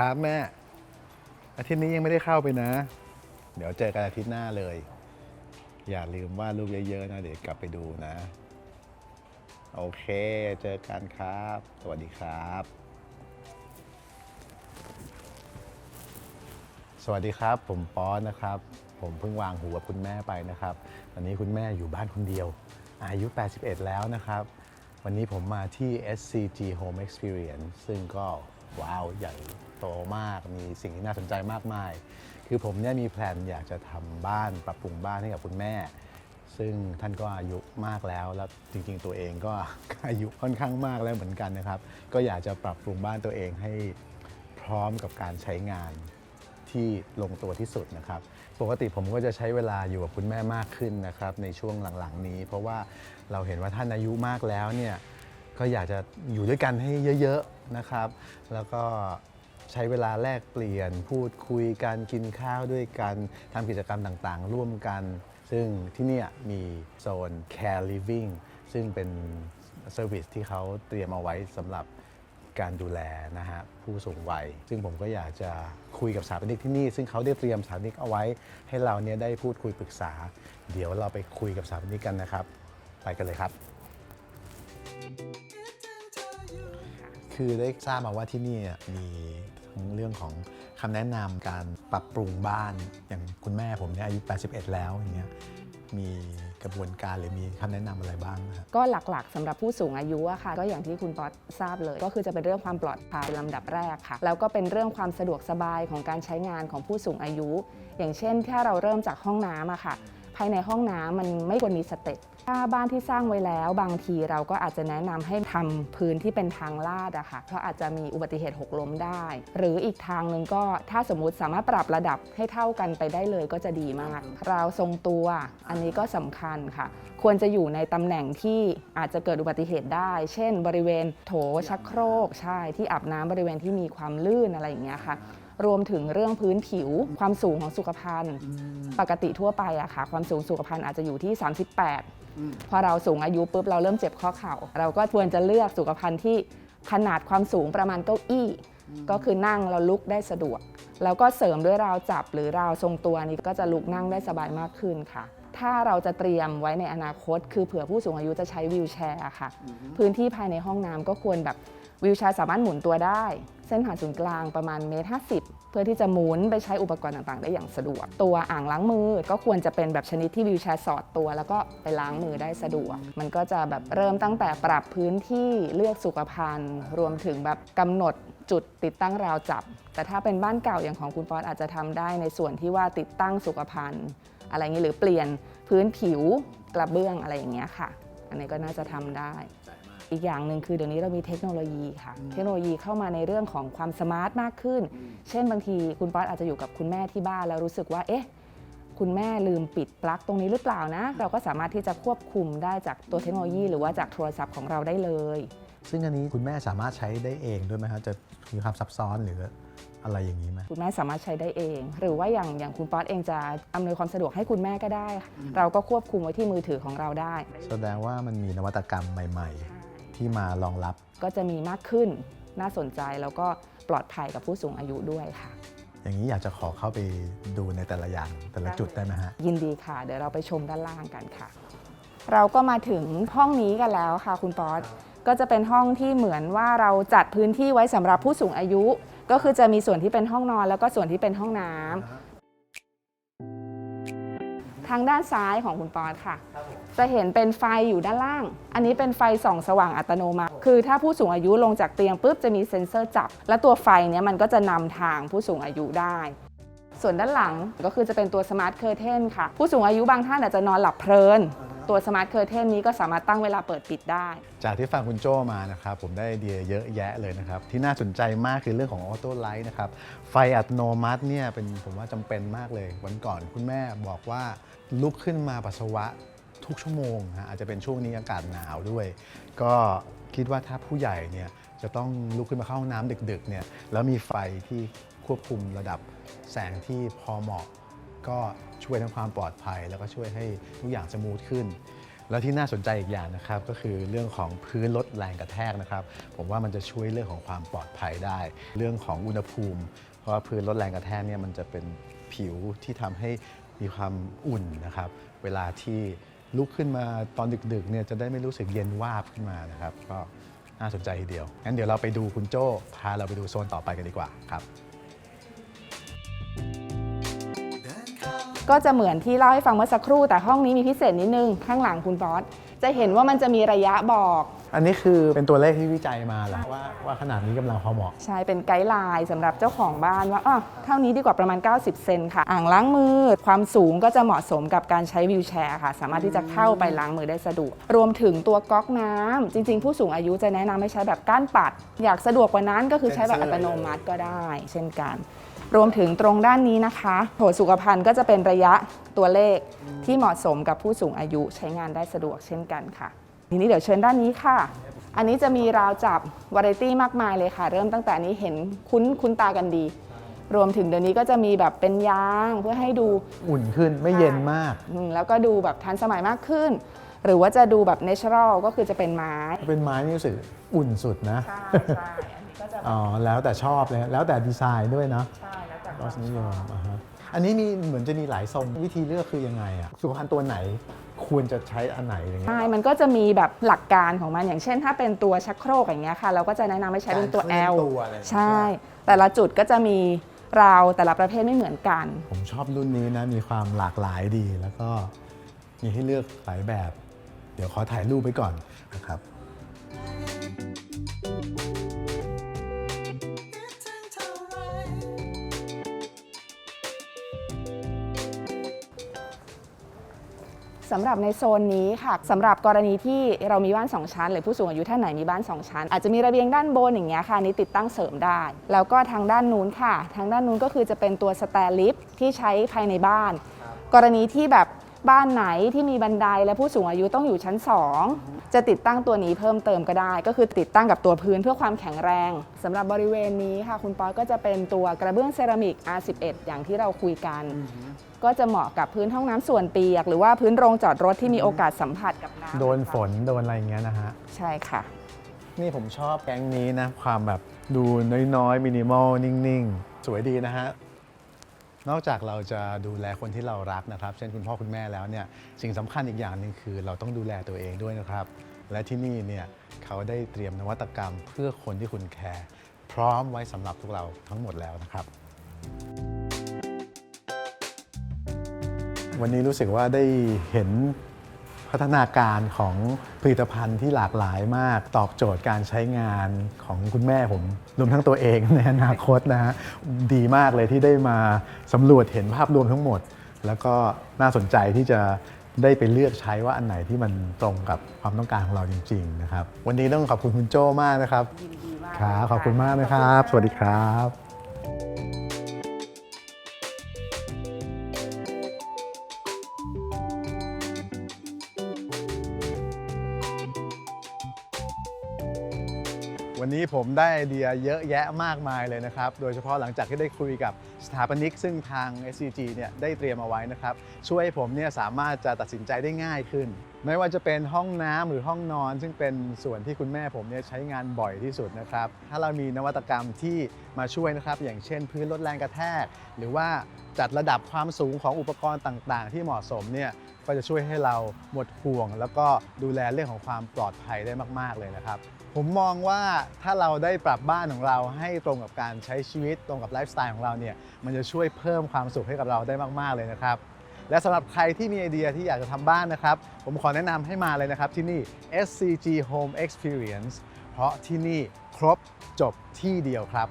ครับแม่ อาทิตย์นี้ยังไม่ได้เข้าไปนะ เดี๋ยวเจอกันอาทิตย์หน้าเลย อย่าลืมว่าดลูกเยอะๆนะ เดี๋ยวกลับไปดูนะ โอเค เจอกันครับ สวัสดีครับ สวัสดีครับ ผมป๊อนนะครับ ผมเพิ่งวางหูกับคุณแม่ไปนะครับตอนนี้คุณแม่อยู่บ้านคนเดียว อายุ 81 แล้วนะครับ วันนี้ผมมาที่ SCG Home Experience ซึ่งก็ ว้าวใหญ่โตมากมีสิ่งที่น่าสนใจมากมาย คือผมเนี่ยมีแพลนอยากจะทำบ้านปรับปรุงบ้านให้กับคุณแม่ ซึ่งท่านก็อายุมากแล้วแล้วจริงๆตัวเองก็ อายุค่อนข้างมากแล้วเหมือนกันนะครับ ก็อยากจะปรับปรุงบ้านตัวเองให้พร้อมกับการใช้งาน ที่ลงตัวที่สุดนะครับ ปกติผมก็จะใช้เวลาอยู่กับคุณแม่มากขึ้นนะครับ ในช่วงหลังๆนี้ เพราะว่าเราเห็นว่าท่านอายุมากแล้วเนี่ย ก็อยากจะอยู่ด้วยกันให้เยอะๆนะครับ แล้วก็ใช้เวลาแลกเปลี่ยน พูดคุยกันกินข้าวด้วยกันทำกิจกรรมต่างๆ ร่วมกัน ซึ่งที่นี่มีโซน Care Living ซึ่งเป็นเซอร์วิสที่เขาเตรียมเอาไว้สำหรับการดูแลนะฮะผู้สูงวัย ซึ่งผมก็อยากจะคุยกับสถาปนิกที่นี่ ซึ่งเขาได้เตรียมสถาปนิกเอาไว้ ให้เราเนี่ยได้พูดคุยปรึกษา เดี๋ยวเราไปคุยกับสถาปนิกกันนะครับ ไปกันเลยครับ คือได้ทราบมาว่าที่นี่มีทั้งเรื่องของคำแนะนำการปรับปรุงบ้านอย่างคุณแม่ผมเนี่ยอายุ 81 แล้วอย่างเงี้ยมีกระบวนการหรือมีคำแนะนำอะไรบ้างครับก็หลักๆสำหรับผู้สูงอายุอะค่ะ ก็อย่างที่คุณป๊อตทราบเลย ก็คือจะเป็นเรื่องความปลอดภัยลำดับแรกค่ะ แล้วก็เป็นเรื่องความสะดวกสบายของการใช้งานของผู้สูงอายุ อย่างเช่น ถ้าเราเริ่มจากห้องน้ำอะค่ะ ภายในห้องน้ำมันไม่ควรมีสเต็ป ถ้าบ้านที่สร้างไว้แล้วบางทีเราก็อาจจะแนะนำให้ทำพื้นที่เป็นทางลาดอะค่ะเพราะอาจจะมีอุบัติเหตุหกล้มได้ หรืออีกทางหนึ่งก็ถ้าสมมุติสามารถปรับระดับให้เท่ากันไปได้เลยก็จะดีมากราวทรงตัวอันนี้ก็สำคัญค่ะ ควรจะอยู่ในตำแหน่งที่อาจจะเกิดอุบัติเหตุได้ เช่น บริเวณโถชักโครกใช่ที่อาบน้ำบริเวณที่มีความลื่นอะไรอย่างเงี้ยค่ะรวมถึงเรื่องพื้นผิวความสูงของสุขภัณฑ์ ปกติทั่วไปอะค่ะ ความสูงสุขภัณฑ์อาจจะอยู่ที่ 38 พอเราสูงอายุปุ๊บเราเริ่มเจ็บข้อเข่า เราก็ควรจะเลือกสุขภัณฑ์ที่ขนาดความสูงประมาณเก้าอี้ ก็คือนั่งเราลุกได้สะดวก แล้วก็เสริมด้วยราวจับหรือราวทรงตัวนี้ก็จะลุกนั่งได้สบายมากขึ้นค่ะ ถ้าเราจะเตรียมไว้ในอนาคต คือเผื่อผู้สูงอายุจะใช้วีลแชร์ค่ะ พื้นที่ภายในห้องน้ำก็ควรแบบวีลแชร์สามารถหมุนตัวได้ เส้นผ่านศูนย์กลางประมาณเมตรห้าสิบเพื่อที่จะหมุนไปใช้อุปกรณ์ต่างๆ ได้อย่างสะดวก ตัวอ่างล้างมือก็ควรจะเป็นแบบชนิดที่วีลแชร์สอดตัว แล้วก็ไปล้างมือได้สะดวก มันก็จะแบบเริ่มตั้งแต่ปรับพื้นที่เลือกสุขภัณฑ์ รวมถึงแบบกำหนดจุดติดตั้งราวจับ แต่ถ้าเป็นบ้านเก่าอย่างของคุณปอตอาจจะทำได้ในส่วนที่ว่าติดตั้งสุขภัณฑ์ อะไรอย่างนี้หรือเปลี่ยนพื้นผิวกระเบื้องอะไรอย่างเงี้ยค่ะ อันนี้ก็น่าจะทำได้ อีกอย่างหนึ่งคือเดี๋ยวนี้เรามีเทคโนโลยีค่ะ เทคโนโลยีเข้ามาในเรื่องของความสมาร์ทมากขึ้น เช่นบางทีคุณป๊อตอาจจะอยู่กับคุณแม่ที่บ้านแล้วรู้สึกว่าเอ๊ะคุณแม่ลืมปิดปลั๊กตรงนี้หรือเปล่านะ เราก็สามารถที่จะควบคุมได้จากตัวเทคโนโลยี หรือว่าจากโทรศัพท์ของเราได้เลย ซึ่งอันนี้คุณแม่สามารถใช้ได้เองด้วยไหมครับจะมีความซับซ้อนหรืออะไรอย่างนี้ไหมคุณแม่สามารถใช้ได้เอง หรือว่าอย่างอย่างคุณป๊อตเองจะอำนวยความสะดวกให้คุณแม่ก็ได้ เราก็ควบคุมไว้ที่มือถือของเราได้ แสดงว่ามันมีนวัตกรรมใหม่ ๆ ที่มารองรับ ก็จะมีมากขึ้นน่าสนใจแล้วก็ปลอดภัยกับผู้สูงอายุด้วยค่ะ อย่างนี้อยากจะขอเข้าไปดูในแต่ละอย่างแต่ละจุดได้ไหมฮะ ยินดีค่ะ เดี๋ยวเราไปชมด้านล่างกันค่ะ เราก็มาถึงห้องนี้กันแล้วค่ะ คุณป๊อตก็จะเป็นห้องที่เหมือนว่าเราจัดพื้นที่ไว้สำหรับผู้สูงอายุ ก็คือจะมีส่วนที่เป็นห้องนอน แล้วก็ส่วนที่เป็นห้องน้ำ ทางด้านซ้ายของคุณป๊อตค่ะ จะเห็นเป็นไฟอยู่ด้านล่าง อันนี้เป็นไฟส่องสว่างอัตโนมัติ คือถ้าผู้สูงอายุลงจากเตียงปุ๊บจะมีเซ็นเซอร์จับ และตัวไฟเนี้ยมันก็จะนำทางผู้สูงอายุได้ ส่วนด้านหลังก็คือจะเป็นตัวสมาร์ทเคอร์เทนค่ะ ผู้สูงอายุบางท่านอาจจะนอนหลับเพลิน ตัวสมาร์ทเคอร์เทนนี้ก็สามารถตั้งเวลาเปิดปิดได้ จากที่ฟังคุณโจมานะครับผมได้ไอเดียเยอะแยะเลยนะครับ ที่น่าสนใจมากคือเรื่องของออโต้ไลท์นะครับไฟอัตโนมัติเนี่ยเป็นผมว่าจำเป็นมากเลยวันก่อนคุณแม่บอกว่า ลุกขึ้นมาปัสสาวะทุกชั่วโมงนะอาจจะเป็นช่วงนี้อากาศหนาวด้วย ก็คิดว่าถ้าผู้ใหญ่เนี่ยจะต้องลุกขึ้นมาเข้าห้องน้ำดึกๆเนี่ยแล้วมีไฟที่ควบคุมระดับแสงที่พอเหมาะ ก็ช่วยทั้งความปลอดภัย แล้วก็ช่วยให้ทุกอย่างสมูทขึ้น แล้วที่น่าสนใจอีกอย่างนะครับ ก็คือเรื่องของพื้นลดแรงกระแทกนะครับ ผมว่ามันจะช่วยเรื่องของความปลอดภัยได้ เรื่องของอุณหภูมิ เพราะว่าพื้นลดแรงกระแทกเนี่ยมันจะเป็นผิวที่ทำให้ มีความอุ่นนะครับ เวลาที่ลุกขึ้นมาตอนดึกๆเนี่ยจะได้ไม่รู้สึกเย็นวาบขึ้นมานะครับ ก็น่าสนใจทีเดียว งั้นเดี๋ยวเราไปดูคุณโจ้พาเราไปดูโซนต่อไปกันดีกว่าครับ ก็จะเหมือนที่เล่าให้ฟังเมื่อสักครู่ แต่ห้องนี้มีพิเศษนิดนึง ข้างหลังคุณบอสจะเห็นว่ามันจะมีระยะบอก อันนี้คือเป็นตัวเลขที่วิจัยมาแหละว่าว่าขนาดนี้กำลังพอเหมาะ ใช่ เป็นไกด์ไลน์สำหรับเจ้าของบ้านว่าอ๋อเท่านี้ดีกว่าประมาณ 90 เซนค่ะ อ่างล้างมือ ความสูงก็จะเหมาะสมกับการใช้วิวแชร์ค่ะ สามารถที่จะเข้าไปล้างมือได้สะดวก รวมถึงตัวก๊อกน้ำจริง ๆ ผู้สูงอายุจะแนะนำให้ใช้แบบก้านปัด อยากสะดวกกว่านั้นก็คือใช้แบบอัตโนมัติก็ได้ เช่นกัน รวมถึงตรงด้านนี้นะคะโถสุขภัณฑ์ก็จะเป็นระยะตัวเลขที่เหมาะสมกับผู้สูงอายุใช้งานได้สะดวกเช่นกันค่ะ ทีนี้เดี๋ยวเชิญด้านนี้ค่ะ อันนี้จะมีราวจับวาไรตี้มากมายเลยค่ะ เริ่มตั้งแต่นี้เห็นคุ้นคุ้นตากันดี รวมถึงเดี๋ยวนี้ก็จะมีแบบเป็นยางเพื่อให้ดูอุ่นขึ้นไม่เย็นมาก อืมแล้วก็ดูแบบทันสมัยมากขึ้น หรือว่าจะดูแบบเนเชอรัลก็คือจะเป็นไม้เป็นไม้นี่รู้สึกอุ่นสุดนะ ใช่ใช่อันนี้ก็จะอ๋อ แล้วแต่ชอบเลย แล้วแต่ดีไซน์ด้วยเนาะใช่แล้วแต่รสนิยมอ่าฮะอันนี้มีเหมือนจะมีหลายทรงวิธีเลือกคือยังไงอะสุขภัณฑ์ตัวไหน ควรจะใช้อันไหนอย่างเงี้ย ใช่ มันก็จะมีแบบหลักการของมัน อย่างเช่น ถ้าเป็นตัวชักโครกอย่างเงี้ยค่ะ เราก็จะแนะนำให้ใช้เป็นตัว การเคลื่อน L ตัวอะไรอย่างเงี้ยใช่ แต่ละจุดก็จะมีราวแต่ละประเภทไม่เหมือนกัน ผมชอบรุ่นนี้นะ มีความหลากหลายดี แล้วก็มีให้เลือกหลายแบบ เดี๋ยวขอถ่ายรูปไปก่อนนะครับ สำหรับในโซนนี้ค่ะสำหรับกรณีที่เรามีบ้าน 2 ชั้น หรือผู้สูงอายุท่านไหนมีบ้าน 2 ชั้น อาจจะมีระเบียงด้านบนอย่างเงี้ยค่ะนี้ติดตั้งเสริมได้ แล้วก็ทางด้านนู้นค่ะ ทางด้านนู้นก็คือจะเป็นตัวสแตร์ลิฟท์ที่ใช้ภายในบ้าน กรณีที่แบบบ้านไหนที่มีบันไดและผู้สูงอายุต้องอยู่ชั้น 2 จะติดตั้งตัวนี้เพิ่มเติมก็ได้ ก็คือติดตั้งกับตัวพื้นเพื่อความแข็งแรงสำหรับบริเวณนี้ค่ะ คุณปอตก็จะเป็นตัวกระเบื้องเซรามิก R11 อย่างที่เราคุยกัน ก็จะเหมาะกับพื้นห้องน้ำส่วนเปียก หรือว่าพื้นโรงจอดรถที่มีโอกาสสัมผัสกับน้ำโดนฝนโดนอะไรอย่างเงี้ยนะฮะ ใช่ค่ะ นี่ผมชอบแก๊งนี้นะ ความแบบดูน้อยๆ มินิมอล นิ่ง ๆ สวยดีนะฮะ นอกจากเราจะดูแลคนที่เรารักนะครับ เช่นคุณพ่อคุณแม่แล้วเนี่ย สิ่งสำคัญอีกอย่างหนึ่งคือเราต้องดูแลตัวเองด้วยนะครับ และที่นี่เนี่ยเขาได้เตรียมนวัตกรรมเพื่อคนที่คุณแคร์พร้อมไว้สำหรับพวกเราทั้งหมดแล้วนะครับ วันนี้รู้สึกว่าได้เห็นพัฒนาการของผลิตภัณฑ์ที่หลากหลายมาก ตอบโจทย์การใช้งานของคุณแม่ผมรวมทั้งตัวเองในอนาคตนะฮะดีมากเลยที่ได้มาสำรวจเห็นภาพรวมทั้งหมด แล้วก็น่าสนใจที่จะได้ไปเลือกใช้ว่าอันไหนที่มันตรงกับความต้องการของเราจริง ๆ นะครับ วันนี้ต้องขอบคุณคุณโจ้มากนะครับยินดีมากครับเลยะขอบคุณมากนะครับ สวัสดีครับ วันนี้ผมได้ไอเดียเยอะแยะมากมายเลยนะครับ โดยเฉพาะหลังจากที่ได้คุยกับสถาปนิก ซึ่งทาง SCG เนี่ยได้เตรียมเอาไว้นะครับ ช่วยให้ผมเนี่ยสามารถจะตัดสินใจได้ง่ายขึ้น ไม่ว่าจะเป็นห้องน้ำหรือห้องนอน ซึ่งเป็นส่วนที่คุณแม่ผมเนี่ยใช้งานบ่อยที่สุดนะครับ ถ้าเรามีนวัตกรรมที่มาช่วยนะครับ อย่างเช่นพื้นลดแรงกระแทก หรือว่าจัดระดับความสูงของอุปกรณ์ต่างๆ ที่เหมาะสมเนี่ยก็จะช่วยให้เราหมดห่วง แล้วก็ดูแลเรื่องของความปลอดภัยได้มาก ๆ เลยนะครับ ผมมองว่าถ้าเราได้ปรับบ้านของเราให้ตรงกับการใช้ชีวิตตรงกับไลฟ์สไตล์ของเราเนี่ยมันจะช่วยเพิ่มความสุขให้กับเราได้มาก ๆ เลยนะครับ และสำหรับใครที่มีไอเดียที่อยากจะทำบ้านนะครับ ผมขอแนะนำให้มาเลยนะครับที่นี่ SCG Home Experience เพราะที่นี่ครบจบที่เดียวครับ